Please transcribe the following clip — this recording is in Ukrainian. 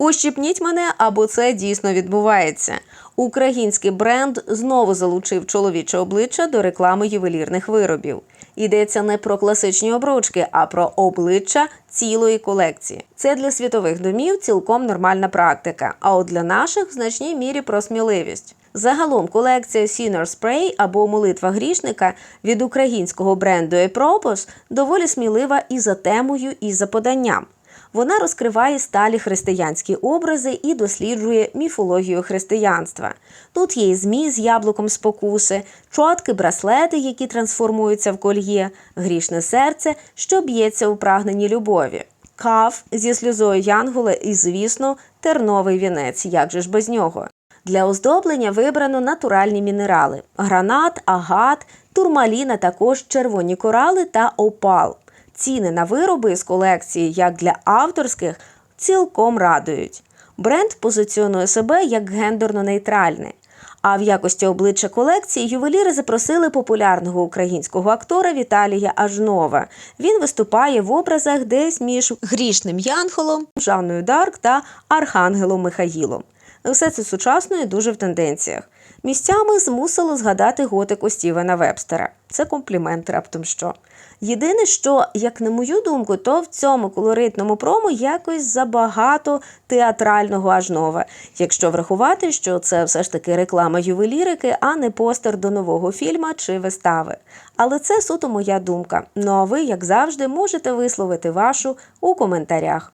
Ущипніть мене, або це дійсно відбувається. Український бренд знову залучив чоловіче обличчя до реклами ювелірних виробів. Йдеться не про класичні обручки, а про обличчя цілої колекції. Це для світових домів цілком нормальна практика. А от для наших в значній мірі про сміливість. Загалом колекція Sinner Spray або молитва грішника від українського бренду Epropos доволі смілива і за темою, і за поданням. Вона розкриває сталі християнські образи і досліджує міфологію християнства. Тут є і змій з яблуком спокуси, чотки, браслети, які трансформуються в кольє, грішне серце, що б'ється у прагненні любові. Кав зі сльозою Янгола і, звісно, терновий вінець, як же ж без нього. Для оздоблення вибрано натуральні мінерали: гранат, агат, турмалін, а також червоні корали та опал. Ціни на вироби з колекції, як для авторських, цілком радують. Бренд позиціонує себе як гендерно-нейтральний. А в якості обличчя колекції ювеліри запросили популярного українського актора Віталія Ажнова. Він виступає в образах десь між грішним Янголом, Жанною Дарк та Архангелом Михаїлом. Все це сучасно і дуже в тенденціях. Місцями змусило згадати готику Стівена Вебстера. Це комплімент раптом що. Єдине, що, як на мою думку, то в цьому колоритному промо якось забагато театрального ажнова, якщо врахувати, що це все ж таки реклама ювелірики, а не постер до нового фільма чи вистави. Але це суто моя думка. Ну а ви, як завжди, можете висловити вашу у коментарях.